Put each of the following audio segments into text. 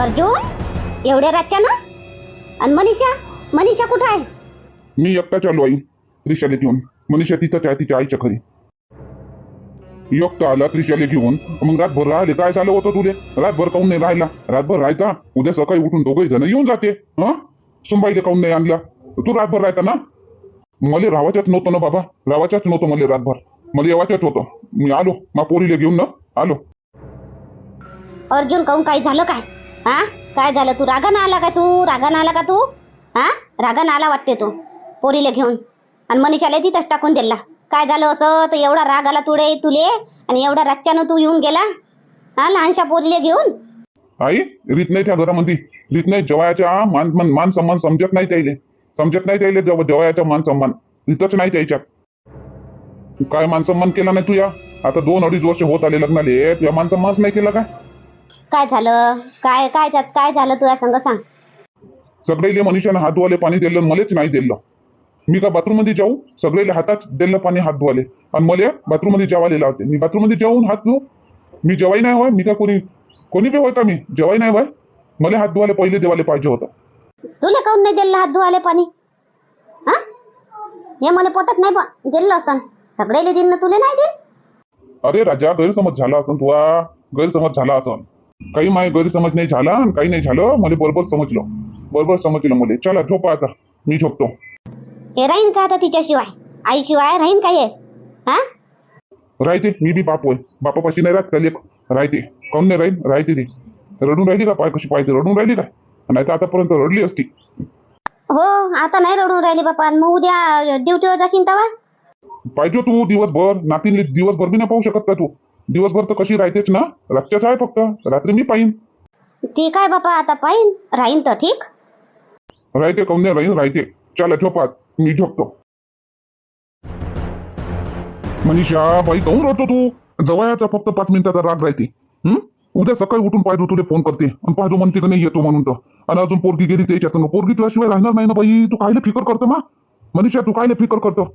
अर्जुन एवढ्या रातच्या ना आणि मनीषा मनीषा कुठं आहे? मी एकटा चालू आई त्रिशाला घेऊन. मनीषा तिथंच आहे तिच्या आईच्या घरी. एकटा आला त्रिशाला घेऊन. मग रातभर राहिले काय झालं होतं तुले? रातभर काऊन नाही राहिला? रातभर राहायचा? उद्या सकाळी उठून दोघे जण येऊन जाते हा? सुंबाईले काऊन नाही आणला तू रातभर राहता ना? मला रावाच्याच नव्हतं ना बाबा. रावाच्याच नव्हतं मला रातभर. मला येवाच्याच होतं. मी आलो मा पोरीला घेऊन ना आलो. अर्जुन काहून काही झालं काय? हा? काय झालं तू? रागानं आला का तू? रागानं आला का तू? हा? रागानं आला वाटते तू पोरीला घेऊन. आणि मनीषाला तिथंच टाकून दिला. काय झालं असं? तर एवढा राग आला तुडे तुले आणि एवढा रातच्यानं तू येऊन गेला? हा लहानशा पोरीला घेऊन? आई रीत नाही त्या घरामध्ये रीत नाही जवायाच्या मान मान मान सन्मान समजत नाही त्याले समजत नाही त्याले जव जवायाचा मान सन्मान रीतच नाही त्याच्यात काय मान सन्मान केला नाही तुया? आता दोन अडीच वर्ष होत आले लग्नाले. तुझ्या मान सन्मानच नाही केला काय काय झालं? काय काय काय झालं तुझ्या संग सांग. सगळेले मनुष्यानं हात धुवाले पाणी दिलं मलाच नाही दिलं मी का बाथरूममध्ये जाऊ? सगळेले हातात दिलं पाणी हात धुवाले. आणि मला बाथरूममध्ये जेवायला लावते. मी बाथरूममध्ये जाऊन हात धुवू? मी जेवाई नाही होय? मी का कोणी कोणी बी होय का मी? जेवाई नाही होय? मला हात धुवाले पहिले देवाले पाहिजे होतं. तुला काहून नाही दिलं हात धुवाले पाणी? हा? हे मला पटत नाही बा दिलं असं सगळेले दिन तुले नाही दिल? अरे राजा गैरसमज झाला असन तुला गैरसमज झाला असन. काही माय गैरसमज नाही झाला आणि काही नाही झालं मला बरोबर समजलं. बरोबर समजलं मला. चला झोपा आता. मी झोपतो. हे राहीन का आता तिच्याशिवाय? आईशिवाय राहीन का हे? हा? राहते मी बी बाप होय. बापापाशी नाही राहत का लेख राहते. काऊन नाही राहील राहते ती. रडून राहिली का? पाय कशी पाहिजे रडून राहिली का? नाही तर आतापर्यंत रडली असती. हो आता नाही रडून राहिली बापा. आणि मग उद्या ड्युटीवर जाशील तवा? पाहिजे तू दिवसभर. नातीन दिवसभर बी नाही पाहू शकत का तू? दिवसभर तर कशी राहतेच ना. रातच्याच आहे फक्त. रात्री मी पाहिन. ठीक आहे बापा आता पाहिन? राहीन तर ठीक. राहते नाही राहीन? राहते. चला झोपात. मी झोपतो. मनीषा बाई काऊन राहतो तू? जवळचा फक्त पाच मिनिटाचा राग राहते. हं? उद्या सकाळी उठून पाहिजे तुला फोन करते. आणि पाहिजे म्हणते का नाही येतो म्हणून तर. आणि अजून पोरगी गेली त्याच्या संग पोरगी तुझ्याशिवाय राहणार नाही ना बाई. तू कायले फिकर करतो मा? मनीषा तू कायले फिकर करतो?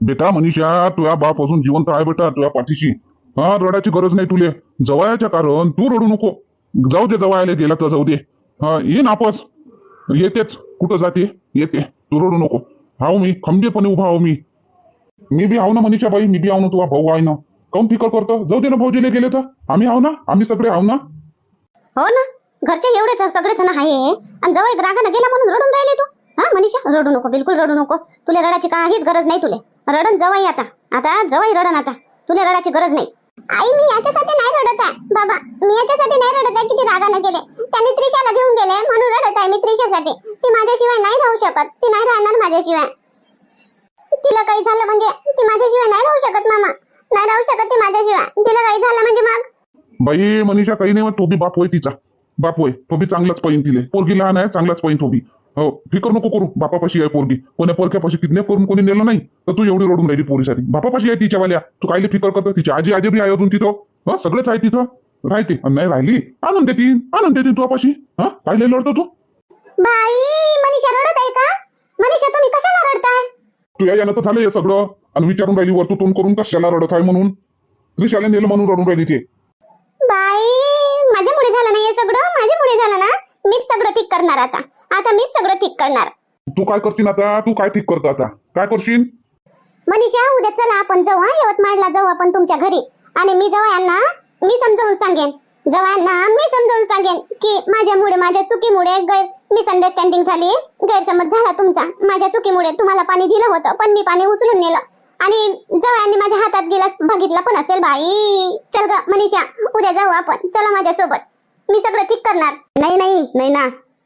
बेटा मनीषा तुझ्या बाप अजून जिवंत आहे बेटा तुझ्या पाठीशी. हा रडायची गरज नाही तुले. जवळच्या कारण तू रडू नको. जाऊ दे जवळ गेला तर जाऊ दे. हा ये नापस. येतेच. कुठं जाते? येते. तू रडू नको. हाव मी. खंबीरपणे उभा आहो मी. मी बी आहो ना मनीषा बाई मी बी आहो ना तुझा भाऊ आहे ना. काऊन फिकर करतो? जाऊ दे ना भाऊजीला गेले तर. आम्ही आहो ना? आम्ही सगळे आहो ना? हो ना. घरचे एवढेच सगळे जण आहे. आणि जवळ एक रागानं गेला म्हणून रडून राहिले तू. हा मनीषा? रडू नको. बिलकुल रडू नको. तुला रडाची काहीच गरज नाही तुले. रडन जवाई आता. आता जवाई रडन आता. तुला रडाची गरज नाही. आई मी याच्यासाठी नाही रडत आहे. बाबा मी याच्यासाठी नाही रडत आहे. की ती रागानं गेले त्यांनी त्रिशाला घेऊन गेले. म्हणून रडत आहे मी त्रिशासाठी. ती माझ्याशिवाय नाही राहू शकत. ती नाही राहणार माझ्याशिवाय. तिला काही झालं म्हणजे ती माझ्याशिवाय नाही राहू शकत मामा. नाही राहू शकत ती माझ्याशिवाय. तिला काही झालं म्हणजे मग? बाई मनीषा काही नाही मग तो बी बाप होय तिचा. बाप होय. तो बी चांगलाच पहिन तिले. पोरगी लहान आहे चांगलाच पहिन तो बी. हो फिकर नको करू. बापापाशी आहे पोरगी. कोण्या पोरक्यापाशी किडनॅप करून कोणी नेलं नाही? तर तू एवढी रडून राहिली पोरीसाठी बापापाशी आहे तिच्यावाल्या. तू कायले फिकर करतो तिची आजी आजी बी आहे अजून तिथं. हा सगळेच आहे तिथं. राहते. आणि नाही राहिली. आणून देतील आणून देतील तुझ्यापाशी. हा कायले लढतो तू? बाई मनीषा रडत आहे का? मनीषा तुम्ही कशाला रडताय? तू या यानं तर झालं हे सगळं. आणि विचारून राहिली वरतू तोंड करून कशाला रडत आहे म्हणून? त्रिशाला नेलं म्हणून रडून राहिली ते. बाई माझ्यामुळे झालं नाही हे सगळं? माझ्यामुळे झालं ना? मीच सगळं ठीक करणार आता. आता मीच सगळं ठीक करणार. तू काय करशील आता? तू काय ठीक करतो आता? काय करशील? मनीषा उद्या चला आपण जाऊ हा यवतमाळला जाऊ आपण तुमच्या घरी. आणि मी जवायांना मी समजावून सांगेन. जवायांना मी समजावून सांगेन की माझ्यामुळे माझ्या चुकीमुळे गैर मिसअंडरस्टँडिंग झाली गैरसमज झाला तुमचा. माझ्या चुकीमुळे तुम्हाला पाणी दिलं होतं पण मी पाणी उचलून नेलं. आणि जवळांनी माझ्या हातात गिलास बघितला पण असेल बाई. चल ग मनीषा उद्या जाऊ आपण. चला माझ्यासोबत. मी सगळं ठीक करणार. नाही नाही नाही ना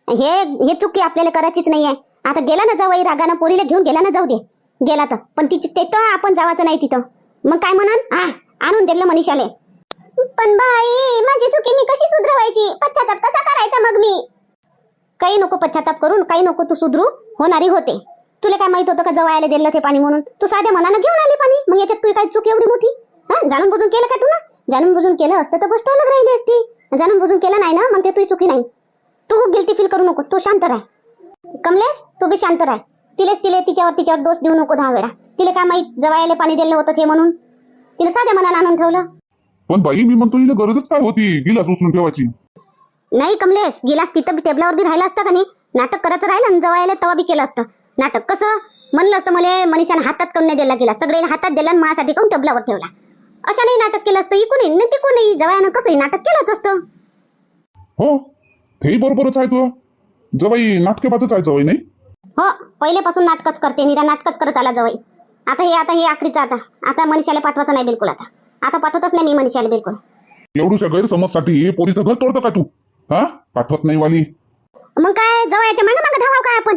हे हे चुकी आपल्याला करायचीच नाहीये. आता गेला ना जाऊ रागानं पोरीला घेऊन गेला ना जाऊ दे. गेला तर. पण तिची ते तर आपण जावाचं नाही तिथं. मग काय म्हणन? आ आणून दिलं मनीषाले. पण बाई माझी चुकी मी कशी सुधरवायची? पश्चाताप कसा करायचा मग मी? काही नको पश्चाताप करून काही नको तू सुधरू. होणारी होते. तुला काय माहीत होतं का जवळ दिलं ते पाणी म्हणून? तू साध्या मनानं घेऊन आली पाणी. मग याच्यात तू काय चूक एवढी मोठी? हा जाणून बुजून केलं का तू ना? जाणून बुजून केलं असतं तर गोष्ट अलग राहिली असती. जाणून बुजून केलं नाही ना मग ते तुझी चुकी नाही. तू गिल्टी फील करू नको तू शांत राह. कमलेश तू बी शांत राह. तिलेच तिले तिच्यावर तिच्यावर दोष देऊ नको दहा वेळा. तिला काय माहीत जवळ पाणी दिलं होतं ते म्हणून? तिला साध्या मनानं आणून ठेवलं? पण बाई मी म्हणतो हिला गरजच काय होती गिलास उचलून ठेवायची? नाही कमलेश गेलास तिथं टेबलावर बी राहिलं असतं का नाही? नाटक करायचं राहिलं ना जवळ तेव्हा बी केलं असतं. नाटक कसं? म्हणलं असतं मला मनीषाने हातात कम नाही दिला गेला सगळे हातात दिला आणि माझ्यासाठी काऊन टेबलावर ठेवला. अशा नाही नाटक केलं असतं इकून नाही तिकूनही जवळनं कसंही नाटक केलंच असतं. हो तेही बरोबरच आहे तू जवाई नाटकेबाजच आहे जवाई नाही? हो पहिलेपासून नाटकच करते निरा नाटकच करत आला जवळ आता हे आता हे आखरीचं आता. आता मनीषाला पाठवायचं नाही बिलकुल आता. आता पाठवतच नाही मी मनीषाला बिलकुल. एवढूशा गैरसमजसाठी पोरीचं घर तोडतं का तू? हा? पाठवत नाही वाली. मग काय जवळच्या मागे मागे धावाव काय आपण?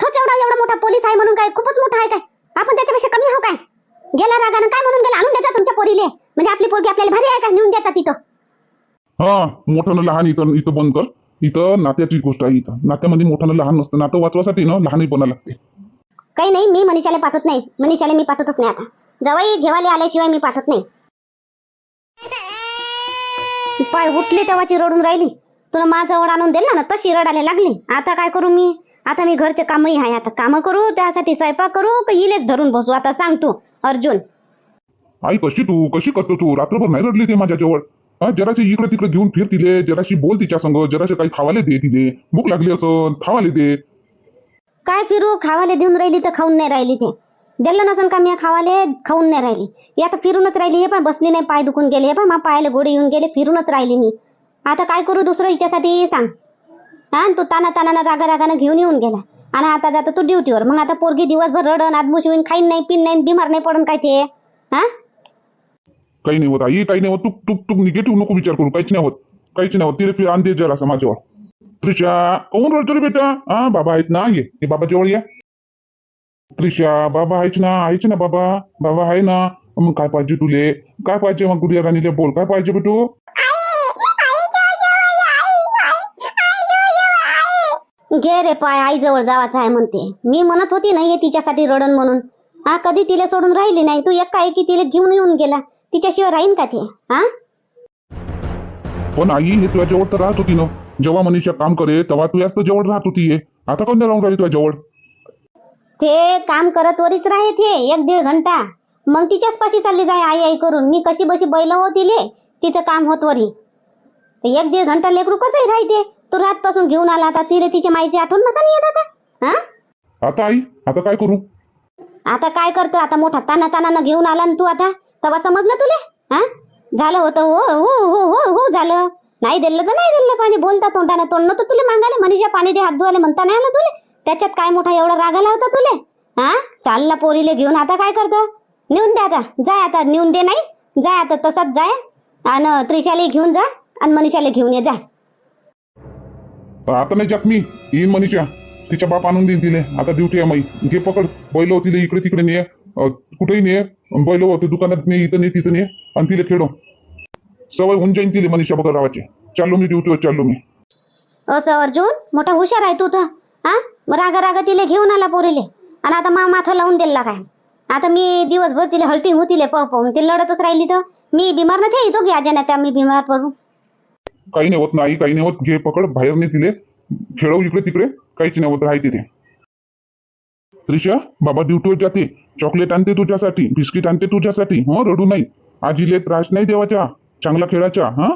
तोच एवढा एवढा मोठा पोलीस आहे म्हणून काय खूपच मोठा आहे काय? आपण त्याच्यापेक्षा कमी आहो काय? गेला रागानं काय म्हणून गेला आणून द्यायचा तुमच्या पोरीले म्हणजे आपली पोरगी आपल्याला भारी आहे का? नेऊन द्यायचा तिथं हा मोठं लहान इथं इथं बंद कर. इथं नात्याची गोष्ट आहे इथं. नात्यामध्ये मोठं लहान नसतं. नातं वाचवासाठी ना लहानही बना लागते. काही नाही मी मनीषाला पाठवत नाही. मनीषाला मी पाठवतच नाही आता. जवळ घेवाले आल्याशिवाय मी पाठवत नाही. पाय उठली तेव्हाची रडून राहिली. तुला माझ्याजवळ आणून दिला ना तशी रडायला लागली. आता काय करू मी? आता मी घरचे कामही आहे. आता कामं करू त्यासाठी स्वयंपाक करू का इलेच धरून बसू? आता सांग तू अर्जुन. आई कशी तू? कशी करतो तू? रात्रभर नाही रडली ते माझ्याजवळ. हा जराशी इकडे तिकडे घेऊन फिर तिले जराशी बोल तिच्या संग जराशी काही खावाले दे तिले. भूक लागली असं खावाले दे. काय फिरू? खावाले देऊन राहिली तर खाऊन नाही राहिली ते. दिलं नसन का मी खावाले? खाऊन नाही राहिली. आता फिरूनच राहिली हे पण बसली नाही पाय दुखून गेले. हे पण मा पायाला गोडे येऊन गेले फिरूनच राहिली मी. आता काय करू दुसरं हिच्यासाठी? सांग. हा तू ताना ताना रागा रागानं घेऊन येऊन गेला. आणि आता जातो तू ड्युटीवर मग आता पोरगी दिवसभर रडन आदमुशी होईन खाईन नाही पिन नाही बिमार नाही पडून काय ते? हा? काही नाही होत आई काही नाही होत. तू तू निगेटिव्ह नको विचार करू. काहीच नाही होत. काहीच नाही होत. तिरे फिर आणते जरा असं त्रिशा कोण रडतो रे बेटा? हा बाबा आहेत ना? ये हे बाबा जवळ या. त्रिशा बाबा आहेच ना? आहेच ना बाबा? बाबा आहे ना? मग काय पाहिजे तुले? काय पाहिजे मग गुडिया राणीला बोल? काय पाहिजे बेटू? घे रे पाय आई जवळ जावाचं आहे म्हणते. मी म्हणत होती नाही हे तिच्यासाठी रडन म्हणून. हा कधी तिला सोडून राहिली नाही? तू एक काय की तिला घेऊन येऊन गेला. तिच्याशिवाय राहीन का ते? हा? पण आई हे तुझ्या जवळ तर राहत होती ना. जेव्हा मनीषा काम करे तेव्हा तू जास्त जवळ राहत होती हे आता कोण राहून राहिली तुझ्या जवळ? ते काम करत वरीच राहे ते एक दीड घंटा. मग तिच्याच पाशी चालली जाय आई आई करून. मी कशी बशी बैल होतीले तिचं काम होत वरी. ते एक दीड घंटा लेकरू कसंही राहते. तू रातपासून घेऊन आला आता तिला तिच्या माईची आठवण नसा येत आता. हा? आता आई आता काय करू? आता काय करतो? आता मोठा ताना तानानं घेऊन आला ना तू आता. तेव्हा समजलं तुले? हा? झालं होतं हो हो हो हो हो झालं. नाही दिलं तर नाही दिलं पाणी बोलता तोंडानं. तोंड तर तुले मागायला मनीषा पाणी दे हात धुवायला म्हणता नाही आलं तुले? त्याच्यात काय मोठा एवढा राग आला होता तुले? हा? चालला पोरीले घेऊन आता काय करतं? नेऊन दे आता जाय आता नेऊन दे नाही. जाय आता तसाच जाय. आणि त्रिशाले घेऊन जा आणि मनीषाला घेऊन ये जा. आता नाही जात मी. येईन मनीषा. तिच्या बाप आणून देईन तिने आता ड्युटी आहे माई. घे पकड. बैल होती इकडे तिकडे ने कुठेही ने बैल होते दुकानात ने इथं ने तिथं ने आणि तिले खेळो सवय होऊन जाईन तिले मनीषा बघा रावाची. चाललो मी ड्युटीवर चाललो मी. असं अर्जुन मोठा हुशार आहे तू तर. हा? रागा रागा तिला घेऊन आला पोरीले. आणि आता मा माथा लावून दिला काय? आता मी दिवसभर तिला हलटी होतीले पाव पाहून. ती लढतच राहिली तर. मी बिमार नाही येतो घ्या ज्याने त्या मी बिमार पडू काही नाही होत नाही काही नाही होत. घे पकड बाहेर ने तिले. खेळव इकडे तिकडे. काहीच नाही होत राहाय तिथे. त्रिशा बाबा ड्युटीवर जाते. चॉकलेट आणते तुझ्यासाठी बिस्किट आणते तुझ्यासाठी. हो रडू नाही. आजीले त्रास नाही देवाच्या. चांगला खेळाच्या हा?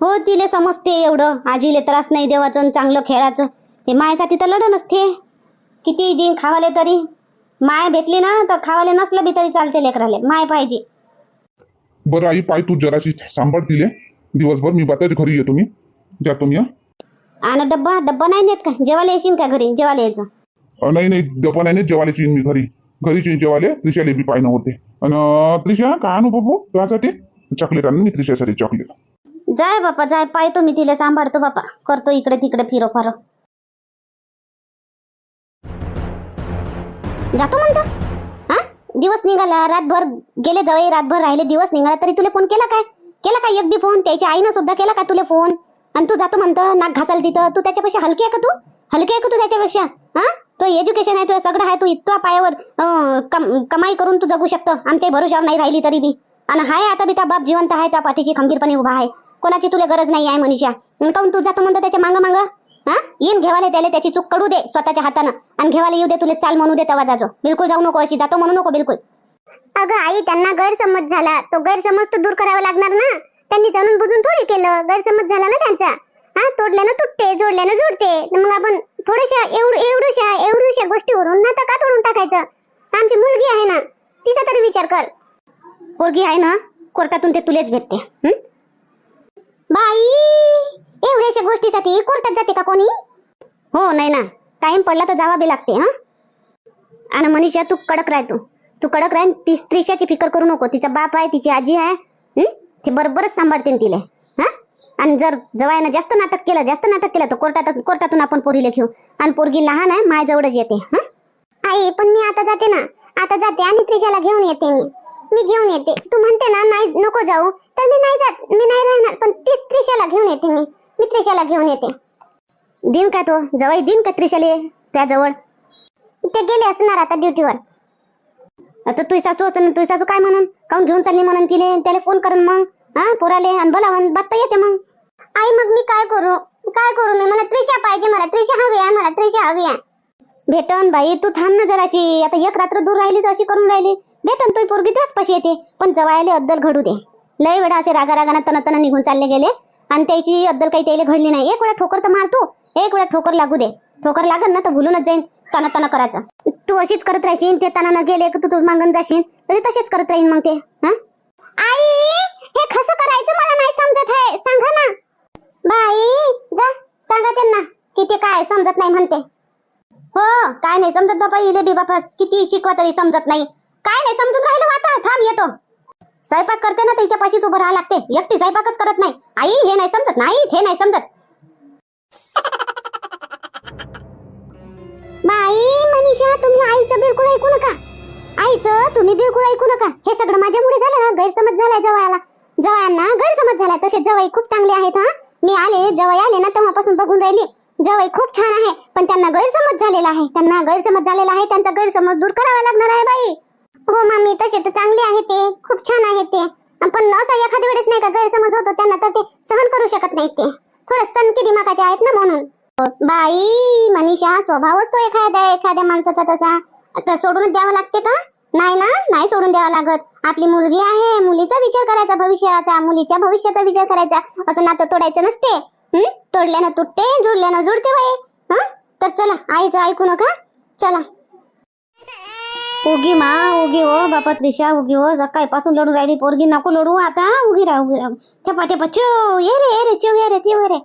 हो तिले समजते एवढं. आजीले त्रास नाही देवाचं आणि चांगलं खेळाचं. ते मायासाठी तर लढ नसते किती दिन खावाले तरी. माय भेटली ना तर खावाले नसलं बी तरी चालते लेकराले. माय पाहिजे. बरं आई पाय तू जराशी सांभाळ तिले. दिवसभर मी बाताच घरी येतो मी. जातो मी हा? आणि डब्बा डब्बा नाही नेत का? जेवायला येशील का घरी? जेवायला यायचं. नाही नाही डबा नाही जेवायला चीन मी घरी. घरी चीन जेवायला त्रिशाले बी पाहिजे होते. आणि त्रिशा काय आणू बाबू त्यासाठी चॉकलेट आणून मी त्रिशासाठी चॉकलेट जाय बापा जाय. पाहतो मी तिला सांभाळतो बापा. करतो इकडे तिकडे फिरो फारो जातो म्हणतो हा? दिवस निघाला रातभर गेले जवळ रातभर राहिले दिवस निघाला. तरी तुला फोन केला काय? केला काय एक बी फोन? त्याच्या आईनं सुद्धा केला का तुला फोन? आणि तू जातो म्हणतो नाक घासाल तिथं. तू त्याच्यापेक्षा हलकी आहे का तू? हलकी आहे का तू त्याच्यापेक्षा? हा? तो एज्युकेशन आहे तुझं सगळं आहे तू इतका पायावर कम- कमाई करून तू जगू शकतो. आमच्या भरोशावर नाही राहिली तरी बी. आणि हाय आता बी त्या बाप जिवंत आहे त्या पाठीशी खंबीरपणे उभा आहे. कोणाची तुला गरज नाही आहे मनीषा. काऊन तू जातो म्हणतो त्याच्या मांग मांग? हा? येईन घेवाले त्याला त्याची चूक कडू दे स्वतःच्या हातानं. आणि घेवाले येऊ दे तुला चाल म्हणू दे तेव्हा जातो बिलकुल जाऊ नको अशी जातो म्हणू नको बिलकुल. अगं आई त्यांना गैरसमज झाला. तो गैरसमज तर दूर करावा लागणार ना? त्यांनी जाणून बुजून थोडी केलं. गैरसमज झाला ना त्यांचा? हा? तोडल्यानं तुटते जोडल्यानं जोडते. मग आपण थोड्याशा एवढ एवढ्याशा एवढ्याशा गोष्टीवरून नातं का तोडून टाकायचं? आमची मुलगी आहे ना तिचा तरी विचार कर. पोरगी आहे ना कोर्टातून ते तुलेच भेटते बाई एवढ्याशा गोष्टीसाठी कोर्टात जाते का कोणी? हो नाही ना. टाइम पडला तर जावा बी लागते हा? आणि मनीषा तू कडक राह तू. तू कडक राह ती त्रिशाची फिकर करू नको. तिचा बाप आहे तिची आजी आहे ती बरोबरच सांभाळते तिला. आणि जर जवायानं जास्त नाटक केलं जास्त नाटक केलं तर कोर्टात कोर्टातून आपण पोरीला घेऊ. आणि पोरगी लहान आहे माझ्याजवळच येते हा? आई पण मी आता जाते ना. आता जाते आणि त्रिशाला घेऊन येते मी. मी घेऊन येते. तू म्हणते ना नाही नको जाऊ. तर मी नाही जात. मी नाही राहणार. पण ती त्रिशाला घेऊन येते मी. मी त्रिशाला घेऊन येते. दिन का तो? जवळ दिन का त्रिशाले त्याजवळ? ते गेले असणार आता ड्युटीवर. आता तुझी सासू असं तुझी सासू काय म्हणून? काऊन घेऊन चालली म्हणून तिले? त्याला फोन करून मग हा पोराले? आणि बोलावून बात येते मग. आई मग मी काय करू? काय करू मी? मला त्रिशा पाहिजे मला त्रिशा हवी आहे मला त्रिशा हवी आहे. भेटन बाई तू थांब ना जराशी. आता एक रात्र दूर राहिली तर अशी करून राहिली. भेटन तू पोरगी त्याच पाशी येते. पण जवायले अद्दल घडू दे. लय वेळा असे रागा रागाना तन तन निघून चालले गेले. आणि त्याची अद्दल काही त्याला घडली नाही. एक वेळा ठोकर तर मार तू. एक वेळा ठोकर लागू दे. ठोकर लागल ना तर भुलूनच जाईन तन तन करायचं. तू अशीच करत राहशील ते तनानं गेले की तू तू मागून जाशील तर तसेच करत राहीन मग ते हा? आई हे कसं करायचं मला नाही समजत आहे. सांगा ना. बाई जा सांगा त्यांना किती काय समजत नाही म्हणते. हो काय नाही समजत बापा इले बी बाबा किती शिकवा तरी समजत नाही. काय नाही समजून राहिलं आता थांब येतो. स्वयंपाक करते ना त्याच्या पाशीच उभं राहा लागते. एकटी स्वयंपाकच करत नाही. आई हे नाही समजत नाही हे नाही समजत. बाई मनीषा तुम्ही आईचं बिलकुल ऐकू नका. आईचं तुम्ही बिलकुल ऐकू नका. हे सगळं माझ्यामुळे झालं ना गैरसमज झालाय जवळला. जवळांना गैरसमज झालाय तसे जवाई खूप चांगले आहेत हा. मी आले जवाई आले ना तेव्हापासून बघून राहिली. जवाई खूप छान आहे पण त्यांना गैरसमज झालेला आहे. त्यांना गैरसमज झालेला आहे त्यांचा गैरसमज दूर करावा लागणार आहे बाई. हो मामी तसे तर चांगले आहे ते. खूप छान आहे ते. पण असं एखाद्या वेळेस नाही का गैरसमज होतो त्यांना तर ते सहन करू शकत नाही ते. थोडं सनकी दिमागाचे आहेत ना म्हणून. बाई मनीषा स्वभावच तो एखाद्या एखाद्या माणसाचा तसा. आता सोडूनच द्यावा लागते का? नाही ना? नाही सोडून द्यावा लागत. आपली मुलगी आहे मुलीचा विचार करायचा भविष्याचा मुलीच्या भविष्याचा विचार करायचा. असं नातं तोडायचं नसते. तोडल्यानं तुटते जुडल्यानं जुडते बाई. तर चला आईचं ऐकू नका. चला. उगी मा उगी हो बापा त्रिशा उगी हो सकाळपासून लढून राहिली पोरगी. नको लढू आता. उगी राह उगी राहा. थेपा थेपा चू ये रे ये रे चू ये रे चू ये रे.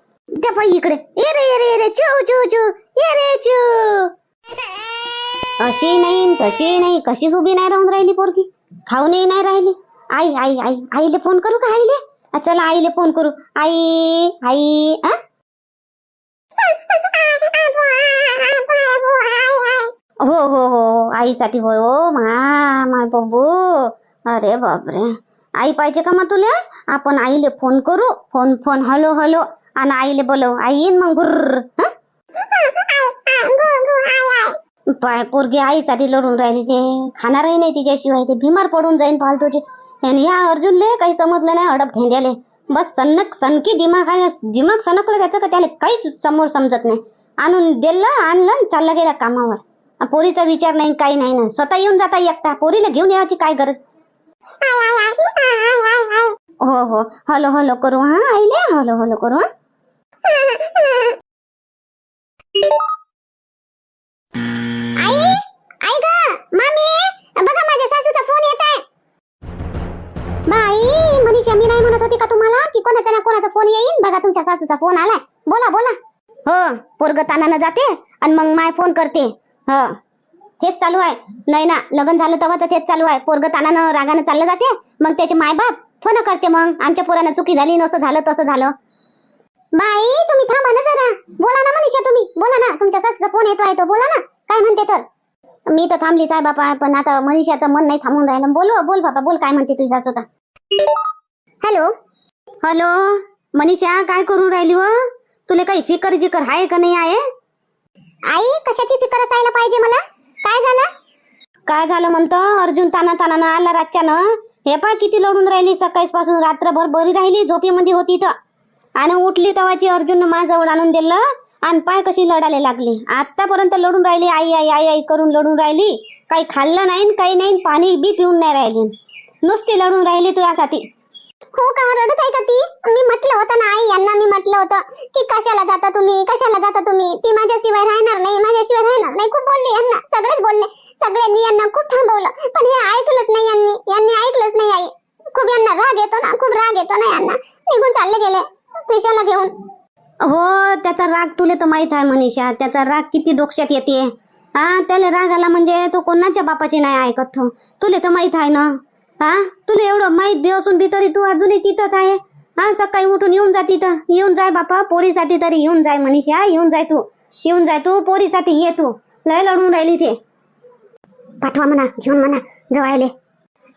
थेपा इकडे. ये रे ये रे ये रे चू चू चू. ये रे चू. अशी नाही तशी नाही कशीच उभी नाही राहून राहिली पोरगी. खाऊनही नाही राहिली. आई आई आई आईले फोन करू का आईले? चला आईले फोन करू. आई आई आ? हो, हो हो हो आईसाठी होय हो मा माय बाबू. अरे बापरे. आई पाहिजे का मग तुला? आपण आईले फोन करू. Phone phone hello hello. आणि आईले बोलव. आई येईन मग गुर्र पाय पोरगी आईसाठी लढून राहिली ते. खाणारही नाही तिच्याशिवाय ते बिमार पडून जाईन फालतूचे आणि या अर्जुनले काही समजलं नाही हडप धेंद्याले बस सनक सनकी दिमाग आहे दिमाग सनकलं त्याचं का त्याला काहीच समोर समजत नाही. आणून दिलं आणलं आणि चाललं गेलं कामावर. पोरीचा विचार नाही काही नाही ना स्वतः येऊन जाता एकटा. पोरीला घेऊन यायची काय गरज? हो हो. हॅलो हॅलो करू हा आईले. हॅलो हॅलो करू हा. आई ग मामी बघा माझ्या सासूचा फोन येत आहे. बाई मनीषा मी नाही म्हणत होती का तुम्हाला की कोणाचा ना कोणाचा फोन येईल बघा तुमच्या सासूचा फोन आलाय. बोला बोला. हो पोरग तानानं जाते आणि मग माय फोन करते. हो तेच चालू आहे. नाही ना लग्न झालं तेव्हाच तेच चालू आहे. पोरग तानानं रागानं चाललं जाते मग त्याचे मायबाप फोन करते मग. आमच्या पोरानं चुकी झाली नसं झालं तसं झालं. बाई तुम्ही थांबा ना जरा. बोला ना मनीषा तुम्ही. बोला ना तुमच्या सासूचा फोन येतो आहे तो. बोला ना काय म्हणते तर? मी तर थांबलीच आहे बापा पण आता मनीषाचं मन नाही थांबून राहिलं. बोल बोल बाबा बोल काय म्हणते तुझ्या स्वतः हॅलो? हॅलो? मनीषा काय करून राहिली व तुला काही फिकर गिकर आहे का नाही आहे? आई कशाची फिकर असायला पाहिजे मला? काय झालं? काय झालं म्हणतं? अर्जुन ताना ताना आला रातच्यानं. हे पाय किती लढून राहिली. सकाळी पासून रात्रभर बरी राहिली. झोपेमध्ये होती तर. आणि उठली तवाची अर्जुन माझ्याजवळ आणून दिलं. आणि पाय कशी लढायला लागली? आतापर्यंत लढून राहिली आई आई आई आई करून लढून राहिली. काही खाल्लं नाही काही नाही पाणी बी पिऊन नाही राहिली. नुसती लढून राहिली तुझ्यासाठी. हो का? रडत आहे का ती? मी म्हटलं होतं ना आई यांना मी म्हटलं होतं की कशाला जाता तुम्ही? कशाला जाता तुम्ही? ती माझ्याशिवाय राहणार नाही माझ्याशिवाय राहणार नाही. खूप बोलले यांना सगळेच बोलले. सगळ्यांनी यांना खूप थांबवलं. पण हे ऐकलंच नाही यांनी. यांनी ऐकलंच नाही आई. खूप यांना राग येतो ना खूप राग येतो ना यांना. निघून चालले गेले त्रिशाला घेऊन. हो त्याचा राग तुले तर माहीत आहे मनीषा. त्याचा राग किती डोक्यात येते. हा त्याला राग आला म्हणजे तो कोणाच्या बापाची नाही ऐकत तो तुले तर माहीत आहे ना. हा तुला एवढं माहीत बी असून बी तरी तू अजूनही तिथंच आहे. हा सकाळी उठून येऊन जा तिथं. येऊन जाय बापा पोरीसाठी तरी येऊन जाय मनीषा. येऊन जाय तू. येऊन जाय तू पोरीसाठी ये तू. लय लढून राहिली ते पाठवा म्हणा घेऊन म्हणा जवायले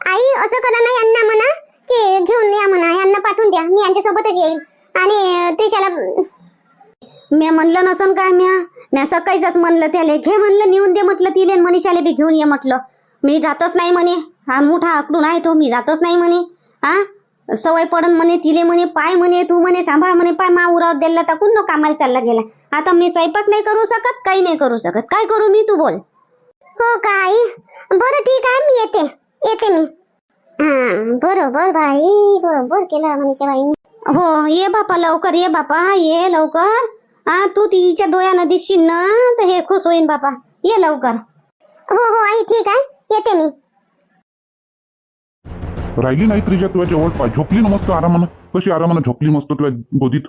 आई असं करा ना यांना म्हणा की घेऊन या म्हणा. यांना पाठवून द्या. मी यांच्यासोबतच येईल आणि त्रिशाला म्या म्हणलं नसन काय म्या? म्या सकाळीच म्हणलं त्याले घे म्हणलं नेऊन दे म्हटलं तिले मनीषाले बी घेऊन ये म्हटलं. मी जातच नाही म्हणे. हा मोठा आकडून आहे तो मी जातच नाही म्हणे. हा? सवय पडन म्हणे तिले म्हणे पाय म्हणे तू म्हणे सांभाळ म्हणे पाय मा उरावर द्यायला टाकून न कामाला चालला गेला. आता मी स्वयंपाक नाही करू शकत काही नाही करू शकत. काय करू मी तू बोल. हो का आई? बरं ठीक आहे मी येते. येते मी. हा बरोबर बाई बरोबर केलं मनीषा बाई हो ये बापा लवकर ये बापा ये लवकर. हा तू तिच्या डोळ्यानं दिसशील ना तर हे खुश होईन बापा. ये लवकर. हो हो आई ठीक आहे. येते मी. राहिली नाही त्रिजा तुझ्या जवळ पाय झोपली ना मस्त आरामानं? कशी आरामानं झोपली मस्त तुझ्या गोदीत?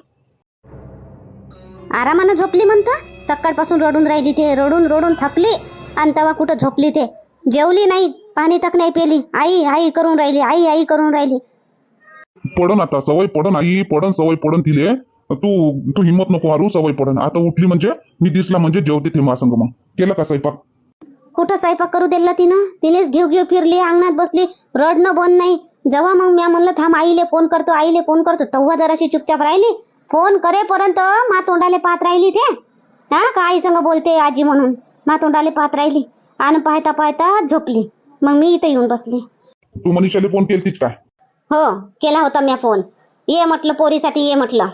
आरामानं झोपली म्हणता? सकाळपासून रडून राहिली ते. रडून रडून थकली. आणि तेव्हा कुठं झोपली ते? जेवली नाही. पाणी तक नाही पेली. आई आई करून राहिली. आई आई करून राहिली. पडन आता. सवय पडन आई. पडन सवय पडन तिले. तू तू हिंमत नको हारू सवय पडन. आता उठली म्हणजे मी दिसला म्हणजे जेवते ते संग मग. केलं का स्वयंपाक? कुठं स्वयंपाक करू दिला तिनं? तिलेच घेऊ घेऊ फिरली अंगणात बसली रडणं बंद नाही. जेव्हा मग म्या म्हणलं थांब आईले फोन करतो आईले फोन करतो. तेव्हा जराशी चुपचाप राहिली. फोन करेपर्यंत मा तोंडाले पाहत राहिली ते? हा का आई संग बोलते आजी म्हणून? मा तोंडाले पाहत राहिली. आणि पाहता पाहता झोपली. मग मी इथं येऊन बसली. तू मनीषाला फोन केलतीस काय? हो केला होता म्या फोन ये म्हटलं पोरीसाठी ये म्हटलं.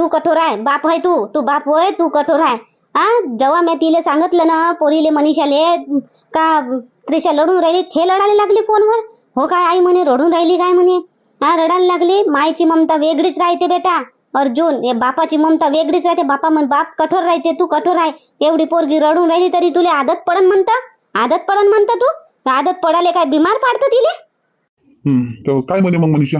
तू कठोर आहे. बाप आहे तू. तू बाप होय तू कठोर आहे. हा जेव्हा मी तिले सांगितलं ना पोरीले मनीषाले का त्रिशा लढून राहिली थे लढायला लागली फोनवर? हो काय आई म्हणे रडून राहिली काय म्हणे? हा रडायला लागली मायची ममता वेगळीच राहते बेटा. अर्जुन हे बापाची ममता वेगळीच राहते. बापा म्हण बाप कठोर राहते तू कठोर आहे. एवढी पोरगी रडून राहिली तरी तुला आदत पडन म्हणता? आदत पडन म्हणता तू? आदत पडाले काय बिमार पाडतं तिले? तर काय म्हणे मग मनीषा?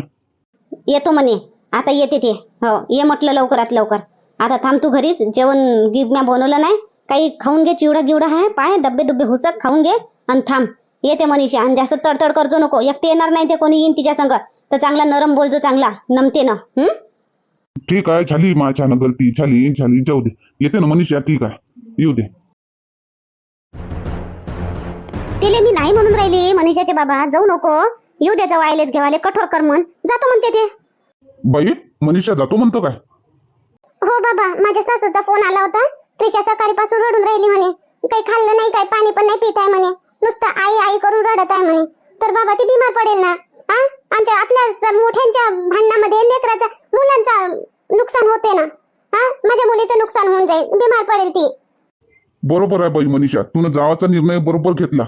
येतो म्हणे. आता येते ते. हो ये म्हटलं लवकरात लवकर. आता थांब तू घरीच. जेवण गिरम्या बनवलं नाही. काही खाऊन घे चिवडा गिवडा आहे. पाय डब्बे डुब्बे हुसक खाऊन घे आणि थांब. येते मनीषा. आणि जास्त तडतड करजो नको. एकटे येणार नाही ते कोणी येईन तिच्या संग. तर चांगला नरम बोलजो चांगला. नमते ना? ठीक आहे झाली माझ्या गलती झाली झाली जाऊ दे. येते ना मनीषा ठीक आहे. येऊ दे. तिले मी नाही म्हणून राहिली मनीषाचे बाबा. जाऊ नको. येऊ दे जाऊ. आयलेच घेवाले. कठोर कर म्हण. जातो म्हणते ते. बाई मनीषा जातो म्हणतो काय? हो बाबा माझ्या सासूचा फोन आला होता. त्रिशा सकाळीपासून रडून राहिली म्हणे. काही खाल्लं नाही काही पाणी पण नाही पित आहे म्हणे. नुसतं आई आई करून रडत आहे म्हणे. तर बाबा ती बिमार पडेल ना? हा आमच्या आपल्या मोठ्यांच्या भांडणामध्ये लेकराचा मुलांचा नुकसान होते ना? हा माझ्या मुलीचं नुकसान होऊन जाईल. बिमार पडेल ती. बरोबर आहे बाई मनीषा. तुनं जावाचा निर्णय बरोबर घेतला.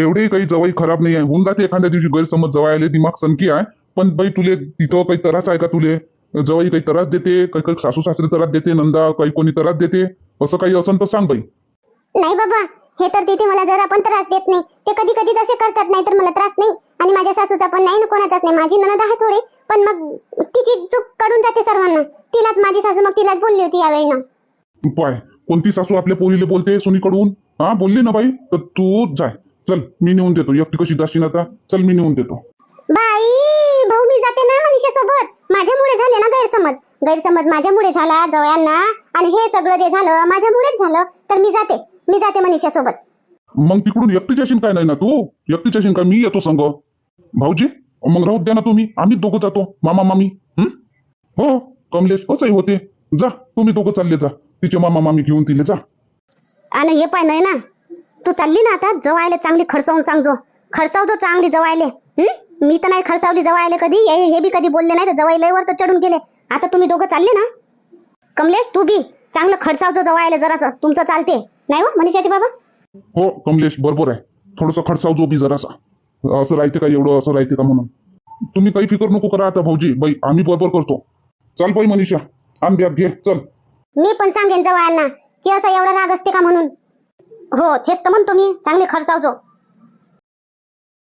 एवढे काही जवाई खराब नाही आहे. होऊन जाते एखाद्या दिवशी गैरसमज जवायले दिमाग सनकी आहे. पण बाई तुले तिथं काही त्रास आहे का तुले? जवाई काही त्रास देते? काही काही सासू सासरे त्रास देते नंदा काही कोणी त्रास देते? असं काही असेल तर सांग बाई. नाही बाबा हे तर तिथे मला जरा पण त्रास देत नाही. ते कधी कधी तसे करतात नाही तर मला त्रास नाही. आणि माझ्या सासूचा पण नाही ना कोणाचाच नाही. माझी ननद आहे थोडी पण मग तिची चूक काढून जाते सर्वांना. तिलाच माझी सासू मग तिलाच बोलली होती यावेळी पाय कोणती सासू आपल्या पोरीले बोलते सुनीकडून? हा बोलली ना बाई? तर तू जाय. चल मी नेऊन देतो. एकटी कशी जाशील आता? चल मी नेऊन देतो. बाई! भाऊ मी जाते ना मनीषा सोबत माझ्यामुळे झाले ना गैरसमज. गैरसमज माझ्यामुळे झाला जवळ्यांना. आणि हे सगळं जे झालं माझ्यामुळेच झालं. तर मी जाते. मी जाते मनीषा सोबत मग तिकडून एकटी जाशील काय नाही ना तू? एकटी जाशील काय मी येतो संग? भाऊजी मग राहू द्या ना तुम्ही. आम्ही दोघं जातो. मामा मामी. हं? हो कमलेश असंही होते. जा तुम्ही दोघं चालले जा. तिचे मामा मामी घेऊन तिले जा. आणि हे पाय नाही ना. तू चालली ना आता जवायले चांगली खडसावून सांगजो खडसावतो चांगली जवायले हं? मी तर नाही खडसावली जवायले कधी. हे हे बी कधी बोलले नाही तर जवाई लयवर तर चढून गेले. आता तुम्ही दोघं चालले ना? कमलेश तू बी. चांगलं खडसावतो जवायले जरासं. तुमचं चालते. नाही हो मनीषाचे बाबा? हो कमलेश बरोबर आहे. थोडंसं खडसाव जो बी जरासा. असं राहते का एवढं असं राहते का म्हणून. तुम्ही काही फिकर नको करा आता भाऊजी. बाई आम्ही बरोबर करतो. चल बाई मनीषा. आण बॅग घे. चल. मी पण सांगेन जवायांना की असं एवढा राग असते का म्हणून? हो तेच तर म्हणतो मी. चांगले खर्चावजो